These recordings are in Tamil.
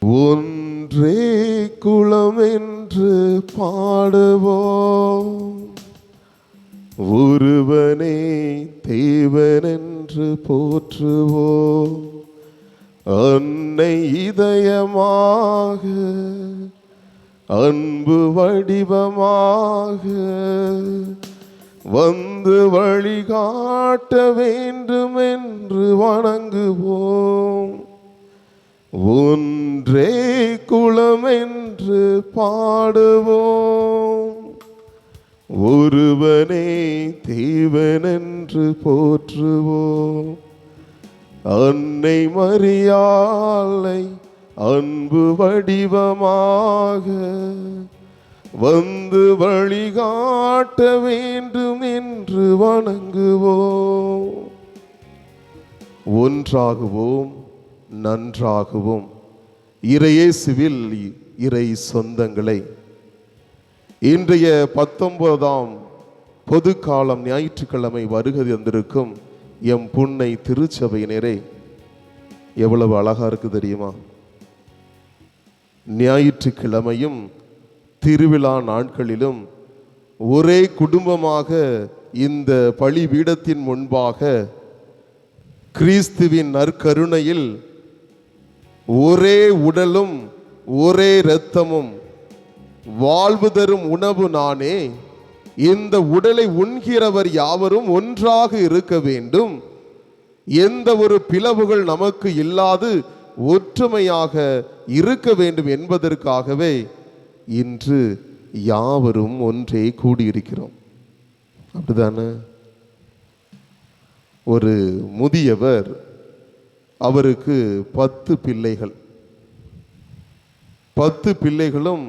ஒன்றே குளம் என்று பாடுவோம். ஒருவனே தேவன் என்று போற்றுவோம். அன்னை இதயமாக அன்பு வடிவமாக வந்து வழிகாட்ட வேண்டும் என்று வணங்குவோம். ஒன்றே குளமென்று என்று பாடுவோம். ஒருவனே தேவன் என்று போற்றுவோம். அன்னை மரியாளை அன்பு வடிவமாக வந்து வழிகாட்ட வேண்டும் என்று வணங்குவோம். ஒன்றாகுவோம். நன்றாகுவோம். இறையேசுவில் இறை சொந்தங்களை. இன்றைய பத்தொன்பதாம் பொது காலம் ஞாயிற்றுக்கிழமை வருகை வந்திருக்கும் எம் புன்னை திருச்சபையினரே எவ்வளவு அழகா இருக்கு தெரியுமா? ஞாயிற்றுக்கிழமையும் திருவிழா நாட்களிலும் ஒரே குடும்பமாக இந்த பழி பீடத்தின் முன்பாக கிறிஸ்துவின் நற்கருணையில் ஒரே உடலும் ஒரே இரத்தமும். வாழ்வு தரும் உணவு நானே இந்த உடலை உண்கிறவர் யாவரும் ஒன்றாக இருக்க வேண்டும். எந்த ஒரு பிளவுகள் நமக்கு இல்லாது ஒற்றுமையாக இருக்க வேண்டும் என்பதற்காகவே இன்று யாவரும் ஒன்றே கூடியிருக்கிறோம். அப்படிதானே? ஒரு முதியவர் அவருக்கு பத்து பிள்ளைகள். பத்து பிள்ளைகளும்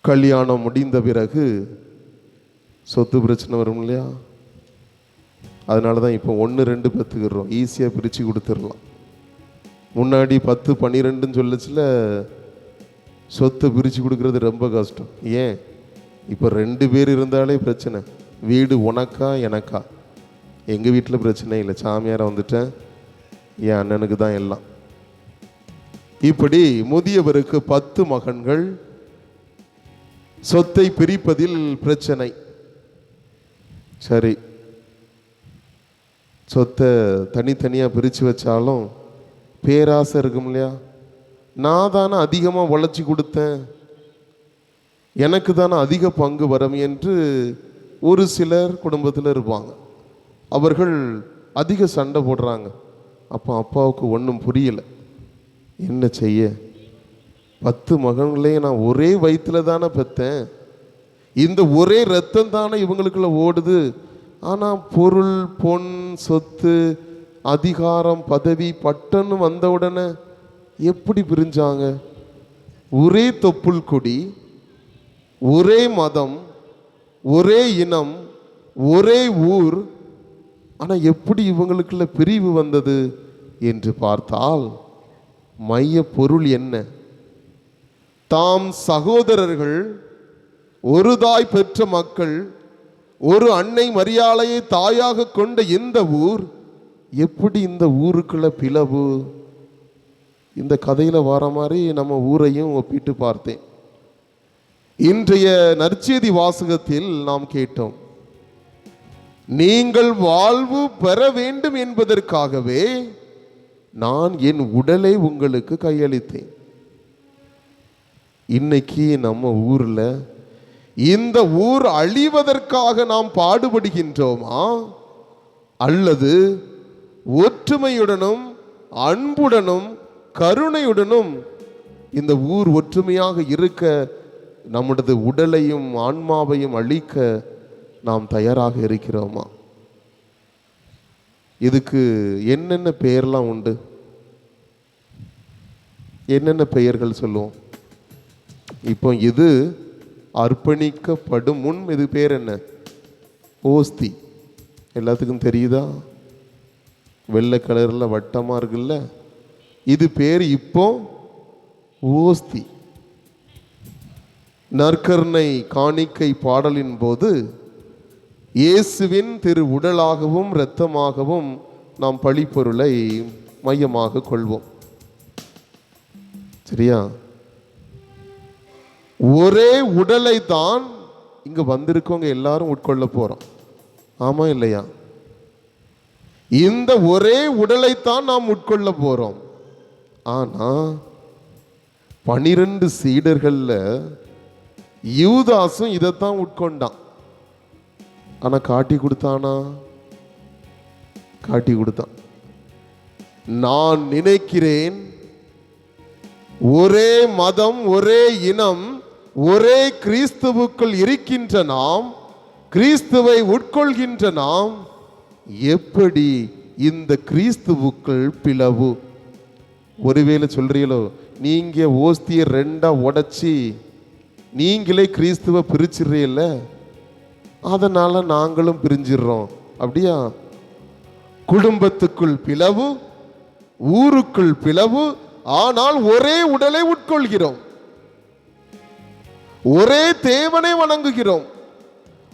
கல்யாணம் முடிந்த பிறகு சொத்து பிரச்சனை வரும் இல்லையா? அதனால தான் இப்போ ஒன்று ரெண்டு பத்துக்கிறோம். ஈஸியாக பிரித்து கொடுத்துடலாம். முன்னாடி பத்து பன்னிரெண்டுன்னு சொல்லச்சில் சொத்தை பிரித்து கொடுக்கறது ரொம்ப கஷ்டம். ஏன்? இப்போ ரெண்டு பேர் இருந்தாலே பிரச்சனை. வீடு உனக்கா எனக்கா? எங்கள் வீட்டில் பிரச்சனை இல்லை. சாமியாரை வந்துட்டேன். என் அண்ணனுக்கு தான் எல்லாம். இப்படி முதியவருக்கு பத்து மகன்கள். சொத்தை பிரிப்பதில் பிரச்சனை. சரி. சொத்தை தனித்தனியாக பிரித்து வச்சாலும் பேராசை இருக்கும் இல்லையா? நான் தானே அதிகமாக உழைச்சி கொடுத்தேன். எனக்கு தானே அதிக பங்கு வரும் என்று ஒரு சிலர் குடும்பத்தில் இருப்பாங்க. அவர்கள் அதிக சண்டை போடுறாங்க. அப்போ அப்பாவுக்கு ஒன்றும் புரியலை. என்ன செய்ய? பத்து மகன்களையும் நான் ஒரே வயிற்றில் தானே பெற்றேன் இந்த ஒரே ரத்தம் தானே இவங்களுக்குள்ள ஓடுது. ஆனால் பொருள் பொன் சொத்து அதிகாரம் பதவி பட்டன்னு வந்த உடனே எப்படி பிரிஞ்சாங்க? ஒரே தொப்புள் கொடி ஒரே மதம் ஒரே இனம் ஒரே ஊர் ஆனால் எப்படி இவங்களுக்குள்ள பிரிவு வந்தது என்று பார்த்தால் மைய பொருள் என்ன? தாம் சகோதரர்கள் ஒரு தாய் பெற்ற மக்கள் ஒரு அன்னை மரியாதையை தாயாக கொண்ட இந்த ஊர் எப்படி இந்த ஊருக்குள்ள பிளவு? இந்த கதையில் வர மாதிரி நம்ம ஊரையும் ஒப்பிட்டு பார்த்தேன். இன்றைய நற்செய்தி வாசகத்தில் நாம் கேட்டோம் நீங்கள் வாழ்வு பெற வேண்டும் என்பதற்காகவே நான் என் உடலை உங்களுக்கு கையளித்தேன். இன்னைக்கு நம்ம ஊரில் இந்த ஊர் அழிவதற்காக நாம் பாடுபடுகின்றோமா? அல்லது ஒற்றுமையுடனும் அன்புடனும் கருணையுடனும் இந்த ஊர் ஒற்றுமையாக இருக்க நம்முடைய உடலையும் ஆன்மாவையும் அழிக்க நாம் தயாராக இருக்கிறோமா? இதுக்கு என்னென்ன பெயர்லாம் உண்டு? என்னென்ன பெயர்கள் சொல்லுவோம்? இப்போ இது அர்ப்பணிக்கப்படும் முன் இது பேர் என்ன? ஓஸ்தி. எல்லாத்துக்கும் தெரியுதா? வெள்ளை கலரில் வட்டமாக இருக்குல்ல? இது பேர் இப்போ ஓஸ்தி. நற்கர்ணை காணிக்கை பாடலின் போது இயேசுவின் திரு உடலாகவும் இரத்தமாகவும் நாம் பழிப்பொருளை மையமாக கொள்வோம். சரியா? ஒரே உடலை தான் இங்கே வந்திருக்கவங்க எல்லாரும் உட்கொள்ள போகிறோம் ஆமாம் இல்லையா? இந்த ஒரே உடலைத்தான் நாம் உட்கொள்ள போகிறோம் ஆனால் பனிரெண்டு சீடர்களில் யூதாசும் இதைத்தான் உட்கொண்டான். ஆனா காட்டி கொடுத்தானா? காட்டி கொடுத்தான். நான் நினைக்கிறேன் ஒரே மதம் ஒரே இனம் ஒரே கிறிஸ்துவுக்குள் இருக்கின்ற நாம் கிறிஸ்துவை உட்கொள்கின்ற நாம் எப்படி இந்த கிறிஸ்துவுக்குள் பிளவு? ஒருவேளை சொல்றீங்களோ நீங்க ஓஸ்தியை ரெண்டா உடைச்சி நீங்களே கிறிஸ்துவ பிரிச்சிடுறீல்ல அதனால நாங்களும் பிரிஞ்சிடுறோம். அப்படியா? குடும்பத்துக்குள் பிளவு ஊருக்குள் பிளவு ஆனால் ஒரே உடலை உட்கொள்கிறோம். ஒரே தேவனை வணங்குகிறோம்.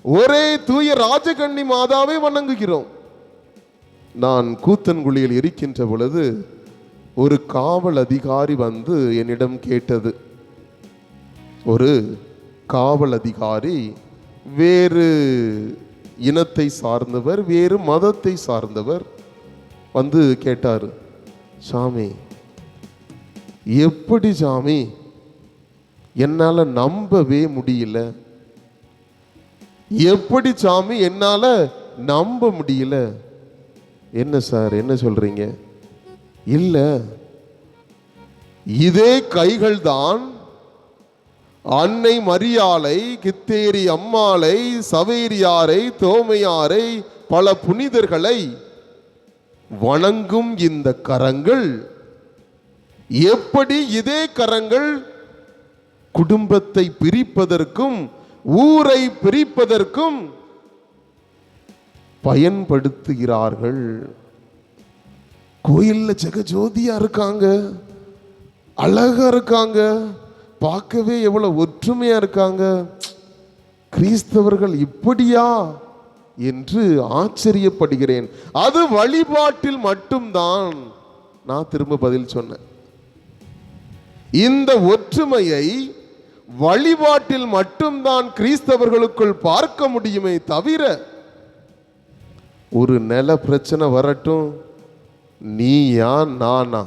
ஒரே தூய ராஜகண்ணி மாதாவை வணங்குகிறோம். நான் கூத்தன்குழியில் இருக்கின்ற பொழுது ஒரு காவல் அதிகாரி வந்து என்னிடம் கேட்டது. ஒரு காவல் அதிகாரி வேறு இனத்தை சார்ந்தவர் வேறு மதத்தை சார்ந்தவர் வந்து கேட்டார் சாமி எப்படி சாமி? என்னால் நம்பவே முடியல. எப்படி சாமி என்னால் நம்ப முடியல? என்ன சார் என்ன சொல்கிறீங்க இல்லை இதே கைகள் தான் அன்னை மரியாளை கித்தேரி அம்மாளை சவேரியாரை தோமையாரை பல புனிதர்களை வணங்கும் இந்த கரங்கள். எப்படி இதே கரங்கள் குடும்பத்தை பிரிப்பதற்கும் ஊரை பிரிப்பதற்கும் பயன்படுத்துகிறார்கள்? கோயில்ல ஜெகஜோதியா இருக்காங்க அழகா இருக்காங்க. பார்க்கவே எவ்வளோ ஒற்றுமையாக இருக்காங்க. கிறிஸ்தவர்கள் இப்படியா என்று ஆச்சரியப்படுகிறேன். அது வழிபாட்டில் மட்டும்தான் நான் திரும்ப பதில் சொன்னேன். இந்த ஒற்றுமையை வழிபாட்டில் மட்டும்தான் கிறிஸ்தவர்களுக்குள் பார்க்க முடியுமே தவிர ஒரு நில பிரச்சனை வரட்டும் நீயா நானா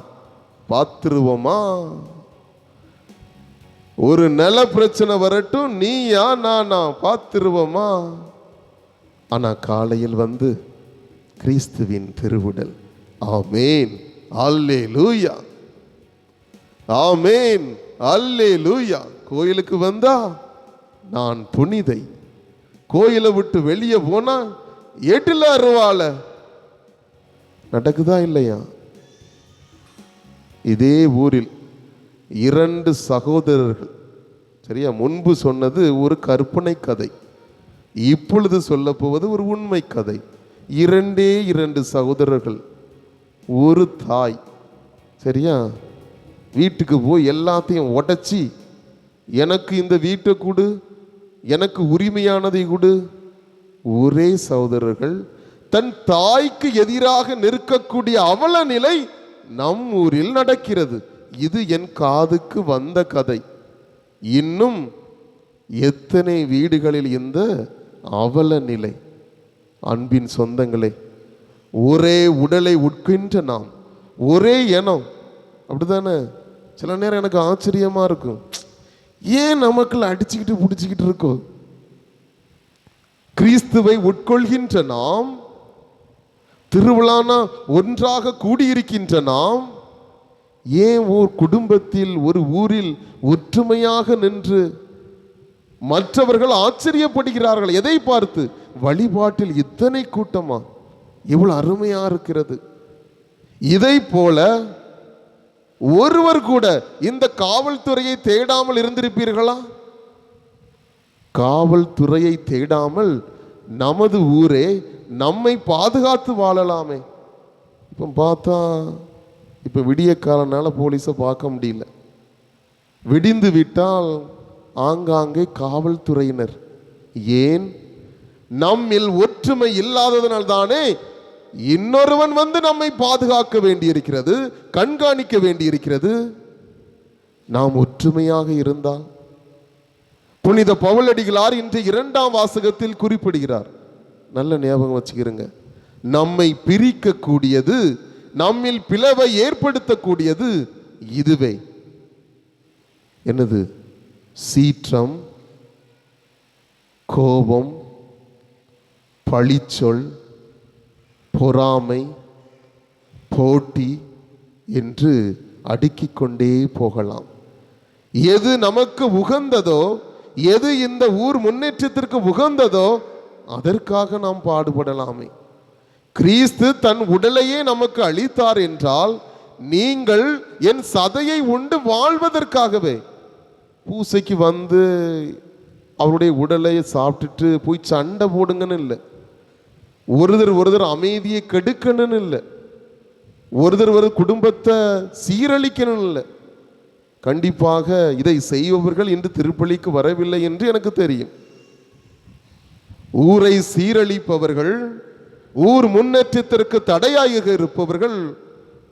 பார்த்துருவோமா? ஒரு நில பிரச்சனை வரட்டும் நீயா நானா பார்த்துருவோமா? ஆனால் காலையில் வந்து கிறிஸ்துவின் திருவுடல். ஆமேன். அல்லே லூயா ஆமேன். அல்லே லூயா கோயிலுக்கு வந்தா நான் புனிதை. கோயிலை விட்டு வெளியே போனா எட்டுல அருவாள. நடக்குதா இல்லையா? இதே ஊரில் இரண்டு சகோதரர்கள். சரியா? முன்பு சொன்னது ஒரு கற்பனை கதை. இப்பொழுது சொல்ல போவது ஒரு உண்மை கதை. இரண்டே இரண்டு சகோதரர்கள். ஒரு தாய். சரியா? வீட்டுக்கு போய் எல்லாத்தையும் உடைச்சி எனக்கு இந்த வீட்டை கொடு. எனக்கு உரிமையானதை கொடு. ஒரே சகோதரர்கள் தன் தாய்க்கு எதிராக நிற்கக்கூடிய அவல நிலை நம் ஊரில் நடக்கிறது. இது என் காதுக்கு வந்த கதை. இன்னும் எத்தனை வீடுகளில் இந்த அவல நிலை? அன்பின் சொந்தங்களே ஒரே உடலை உட்கின்ற நாம் ஒரே இனம். அப்படிதானே சில நேரம் எனக்கு ஆச்சரியமா இருக்கும். ஏன் நமக்குள்ள அடிச்சுக்கிட்டு பிடிச்சிக்கிட்டு இருக்கோம் கிறிஸ்துவை உட்கொள்கின்ற நாம் திருவிழானா ஒன்றாக கூடியிருக்கின்ற நாம் ஏன் ஓர் குடும்பத்தில் ஒரு ஊரில் ஒற்றுமையாக நின்று மற்றவர்கள் ஆச்சரியப்படுகிறார்கள். எதை பார்த்து? வழிபாட்டில் இத்தனை கூட்டமா? இவ்வளவு அருமையா இருக்கிறது. இதை போல ஒருவர் கூட இந்த காவல்துறையை தேடாமல் இருந்திருப்பீர்களா? காவல்துறையை தேடாமல் நமது ஊரே நம்மை பாதுகாத்து வாழலாமே. இப்போ பார்த்தா இப்போ விடிய காலனால் போலீஸை பார்க்க முடியல. விடிந்து விட்டால் ஆங்காங்கே காவல்துறையினர். ஏன்? நம்மில் ஒற்றுமை இல்லாததனால் தானே இன்னொருவன் வந்து நம்மை பாதுகாக்க வேண்டியிருக்கிறது கண்காணிக்க வேண்டியிருக்கிறது. நாம் ஒற்றுமையாக இருந்தால். புனித பவுலடிகளார் இன்று இரண்டாம் வாசகத்தில் குறிப்பிடுகிறார். நல்ல ஞாபகம் வச்சுக்கிறங்க நம்மை பிரிக்கக்கூடியது நம்மில் பிளவை ஏற்படுத்தக்கூடியது இதுவே. என்னது? சீற்றம் கோபம் பழிச்சொல் பொறாமை போட்டி என்று அடுக்கிக் கொண்டே போகலாம். எது நமக்கு உகந்ததோ எது இந்த ஊர் முன்னேற்றத்திற்கு உகந்ததோ அதற்காக நாம் பாடுபடலாமே. கிறிஸ்து தன் உடலையே நமக்கு அளித்தார் என்றால் நீங்கள் என் சதையை உண்டு வாழ்வதற்காகவே பூசைக்கு வந்து அவருடைய உடலை சாப்பிட்டுட்டு போய் சண்டை போடுங்கன்னு இல்லை. ஒருதர் ஒருதர் அமைதியை கெடுக்கணும்னு இல்லை. ஒருத்தர் ஒரு குடும்பத்தை சீரழிக்கணும் இல்லை. கண்டிப்பாக இதை செய்பவர்கள் இன்று திருப்பலிக்கு வரவில்லை என்று எனக்கு தெரியும். ஊரை சீரழிப்பவர்கள் ஊர் முன்னேற்றத்திற்கு தடையாக இருப்பவர்கள்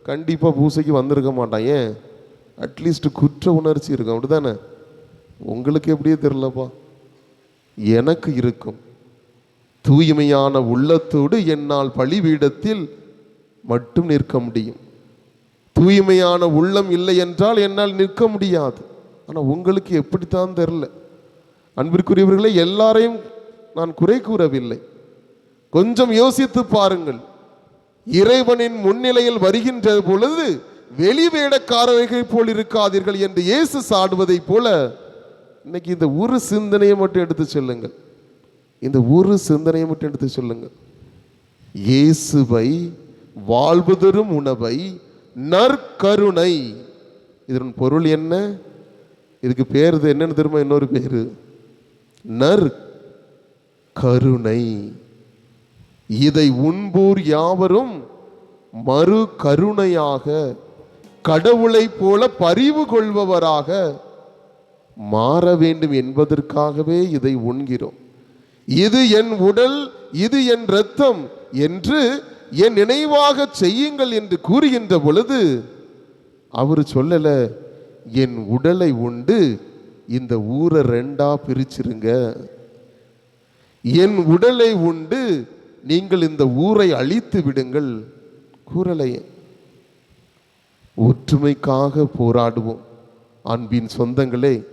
கண்டிப்பாக பூசைக்கு வந்திருக்க மாட்டான் ஏன்? அட்லீஸ்ட் குற்ற உணர்ச்சி இருக்கும். அப்படிதானே? உங்களுக்கு எப்படியே தெரிலப்பா எனக்கு இருக்கும். தூய்மையான உள்ளத்தோடு என்னால் பலிபீடத்தில் மட்டும் நிற்க முடியும். தூய்மையான உள்ளம் இல்லை என்றால் என்னால் நிற்க முடியாது. ஆனால் உங்களுக்கு எப்படித்தான் தெரில அன்பிற்குரியவர்களே எல்லாரையும் நான் குறை கூறவில்லை. கொஞ்சம் யோசித்து பாருங்கள். இறைவனின் முன்னிலையில் வருகின்ற பொழுது வெளிவேடக்காரர்கள் போல் இருக்காதீர்கள் என்று இயேசு சாடுவதைப் போல இன்னைக்கு இந்த ஒரு சிந்தனையை மட்டும் எடுத்து சொல்லுங்கள். இந்த ஒரு சிந்தனையை மட்டும் எடுத்து சொல்லுங்கள். இயேசுவை வாழ்வுதரும் உணவை நற்கருணை. இதன் பொருள் என்ன? இதுக்கு பேர் இது என்னன்னு தெரியுமா? இன்னொரு பேர். நற் கருணை இதை உண்போர் யாவரும் மறு கருணையாக கடவுளைப் போல பரிவு கொள்பவராக மாற வேண்டும் என்பதற்காகவே இதை உண்கிறோம். இது என் உடல் இது என் இரத்தம் என்று என் நினைவாக செய்யுங்கள் என்று கூறுகின்ற பொழுது அவர் சொல்லல என் உடலை உண்டு இந்த ஊரை ரெண்டா பிரிச்சிருங்க. என் உடலை உண்டு நீங்கள் இந்த ஊரை அழித்து விடுங்கள் கூறலை. ஒற்றுமைக்காக போராடுவோம் அன்பின் சொந்தங்களே.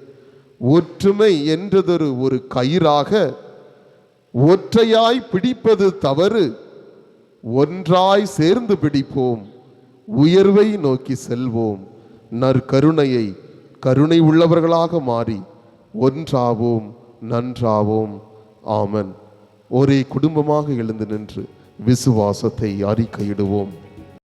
ஒற்றுமை என்றதொரு ஒரு கயிறாக ஒற்றையாய் பிடிப்பது தவறு. ஒன்றாய் சேர்ந்து பிடிப்போம் உயர்வை நோக்கி செல்வோம். நற்கருணையை கருணை உள்ளவர்களாக மாறி ஒன்றாவோம் நன்றாவோம். ஆமன். ஒரே குடும்பமாக எழுந்து நின்று விசுவாசத்தை அறிக்கையிடுவோம்.